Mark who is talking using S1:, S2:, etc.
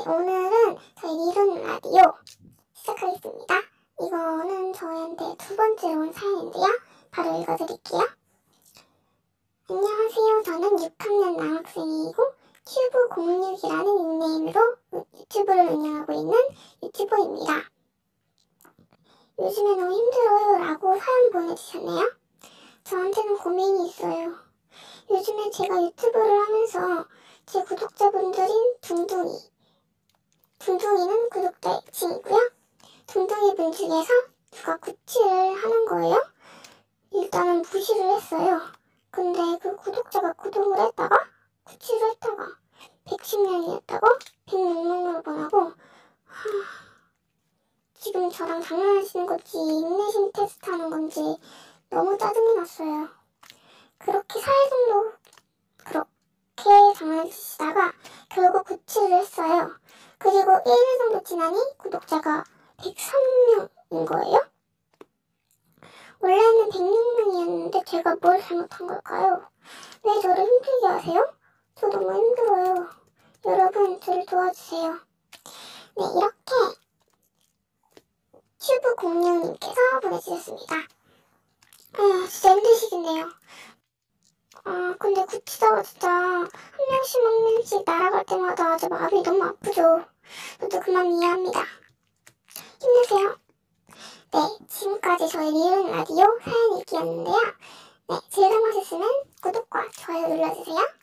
S1: 네, 오늘은 저희 리론 라디오 시작하겠습니다. 이거는 저희한테 두 번째로 온 사연인데요. 바로 읽어드릴게요. 안녕하세요. 저는 6학년 남학생이고 큐브06이라는 닉네임으로 유튜브를 운영하고 있는 유튜버입니다. 요즘에 너무 힘들어요 라고 사연 보내주셨네요. 저한테는 고민이 있어요. 요즘에 제가 유튜브를 하면서 제 구독자분들인 둥둥이 둥둥이는 구독자 1층이고요. 둥둥이 분 중에서 누가 구치를 하는 거예요. 일단은 무시를 했어요. 근데 그 구독자가 구독을 했다가 구치를 했다가 110명이었다고 106명으로 보내고 하... 지금 저랑 장난하시는 건지 인내심 테스트 하는 건지 너무 짜증이 났어요. 그렇게 4일 정도 그렇게 장난치시다가 결국 구치를 했어요. 그리고 1일 정도 지나니 구독자가 103명인 거예요. 원래는 106명이었는데 제가 뭘 잘못한 걸까요? 왜 저를 힘들게 하세요? 저 너무 힘들어요. 여러분 저를 도와주세요. 네 이렇게 큐브 공룡님께서 보내주셨습니다. 아 진짜 힘드시겠네요. 아 근데 구치다가 진짜 한 명씩 한 명씩 날아갈 때마다 제 마음이 너무 아프죠. 저도 그만 이해합니다. 힘내세요. 네, 지금까지 저희 리은 라디오 사연 읽기였는데요. 네, 즐거우셨으면 구독과 좋아요 눌러주세요.